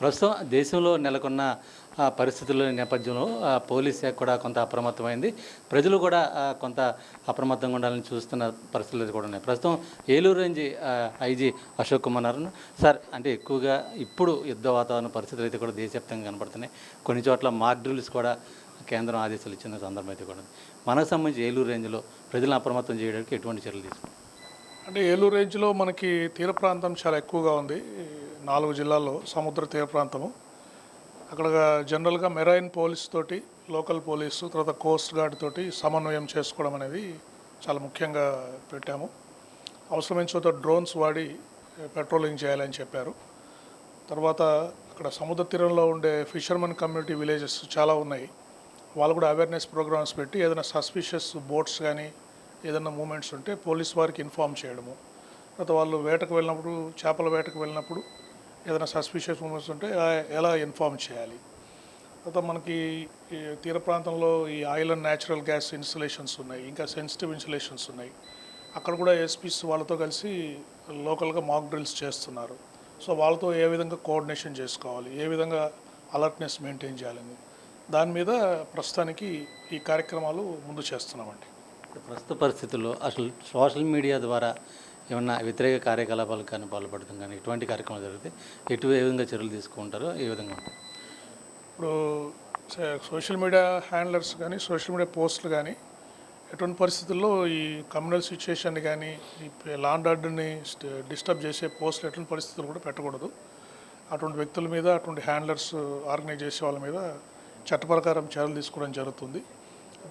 ప్రస్తుతం దేశంలో నెలకొన్న పరిస్థితుల నేపథ్యంలో పోలీస్ శాఖ కూడా కొంత అప్రమత్తమైంది. ప్రజలు కూడా కొంత అప్రమత్తంగా ఉండాలని చూస్తున్న పరిస్థితులు కూడా ఉన్నాయి. ప్రస్తుతం Eluru range IG Ashok Kumar sir అంటే ఎక్కువగా ఇప్పుడు యుద్ధ వాతావరణ పరిస్థితులు అయితే కూడా దేశవ్యాప్తంగా కనపడుతున్నాయి. కొన్ని చోట్ల మార్క్ డ్రిల్స్ కూడా కేంద్రం ఆదేశాలు ఇచ్చిన సందర్భం అయితే కూడా ఉంది. మనకు సంబంధించి ఏలూరు రేంజ్లో ప్రజలను అప్రమత్తం చేయడానికి ఎటువంటి చర్యలు తీసుకుంటారు అంటే ఏలూరు రేంజ్లో మనకి తీర ప్రాంతం చాలా ఎక్కువగా ఉంది. నాలుగు జిల్లాల్లో సముద్ర తీర ప్రాంతము. అక్కడ జనరల్గా మెరైన్ పోలీస్ తోటి లోకల్ పోలీసు తర్వాత కోస్ట్ గార్డ్ తోటి సమన్వయం చేసుకోవడం అనేది చాలా ముఖ్యంగా పెట్టాము. అవసరమైన చోట డ్రోన్స్ వాడి పెట్రోలింగ్ చేయాలని చెప్పారు. తర్వాత అక్కడ సముద్ర తీరంలో ఉండే ఫిషర్మెన్ కమ్యూనిటీ విలేజెస్ చాలా ఉన్నాయి. వాళ్ళు కూడా అవేర్నెస్ ప్రోగ్రామ్స్ పెట్టి ఏదైనా సస్పిషియస్ బోట్స్ కానీ ఏదైనా మూమెంట్స్ ఉంటే పోలీస్ వారికి ఇన్ఫామ్ చేయడము. తర్వాత వాళ్ళు వేటకు వెళ్ళినప్పుడు చేపల వేటకు వెళ్ళినప్పుడు ఏదైనా సస్పిషియస్ మూమెంట్స్ ఉంటే ఎలా ఇన్ఫామ్ చేయాలి? తర్వాత మనకి ఈ తీర ప్రాంతంలో ఈ oil and natural gas installations ఉన్నాయి ఇంకా సెన్సిటివ్ ఇన్స్టలేషన్స్ ఉన్నాయి. అక్కడ కూడా ఎస్పీస్ వాళ్ళతో కలిసి లోకల్గా మాక్ డ్రిల్స్ చేస్తున్నారు. సో వాళ్ళతో ఏ విధంగా కోఆర్డినేషన్ చేసుకోవాలి ఏ విధంగా అలర్ట్నెస్ మెయింటైన్ చేయాలని దాని మీద ప్రస్తుతానికి ఈ కార్యక్రమాలు ముందు చేస్తున్నామండి. ప్రస్తుత పరిస్థితుల్లో అసలు సోషల్ మీడియా ద్వారా ఏమన్నా వ్యతిరేక కార్యకలాపాలకు కానీ పాల్పడతాం కానీ ఇటువంటి కార్యక్రమాలు జరిగితే ఎటు ఏ విధంగా చర్యలు తీసుకుంటారో ఏ విధంగా ఇప్పుడు సోషల్ మీడియా హ్యాండ్లర్స్ కానీ సోషల్ మీడియా పోస్టులు కానీ ఎటువంటి పరిస్థితుల్లో ఈ కమ్యూనల్ సిచ్యుయేషన్ కానీ ఈ లాండ్ ఆర్డర్ని డిస్టర్బ్ చేసే పోస్టులు ఎటువంటి పరిస్థితులు కూడా పెట్టకూడదు. అటువంటి వ్యక్తుల మీద అటువంటి హ్యాండ్లర్స్ ఆర్గనైజ్ చేసే వాళ్ళ మీద చట్టప్రకారం చర్యలు తీసుకోవడం జరుగుతుంది.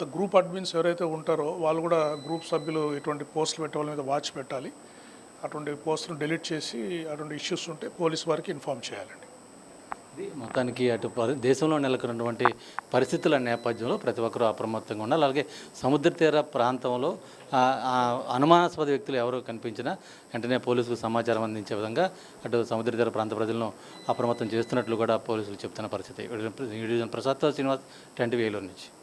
గ్రూప్ అడ్మిన్స్ ఎవరైతే ఉంటారో వాళ్ళు కూడా గ్రూప్ సభ్యులు ఎటువంటి పోస్టులు పెట్టే మీద వాచ్ పెట్టాలి. అటువంటి పోస్టులు డిలీట్ చేసి అటువంటి ఇష్యూస్ ఉంటే పోలీస్ వారికి ఇన్ఫామ్ చేయాలండి. ఇది మొత్తానికి అటు దేశంలో నెలకొన్నటువంటి పరిస్థితుల నేపథ్యంలో ప్రతి ఒక్కరూ అప్రమత్తంగా ఉండాలి. అలాగే సముద్ర తీర ప్రాంతంలో ఆ, అనుమానాస్పద వ్యక్తులు ఎవరు కనిపించినా వెంటనే పోలీసులకు సమాచారం అందించే విధంగా అటు సముద్ర తీర ప్రాంత ప్రజలను అప్రమత్తం చేస్తున్నట్లు కూడా పోలీసులు చెప్తున్న పరిస్థితి. ప్రసాద్తో ప్రసాద్ శ్రీనివాస్ టెంట్ వేలో నుంచి.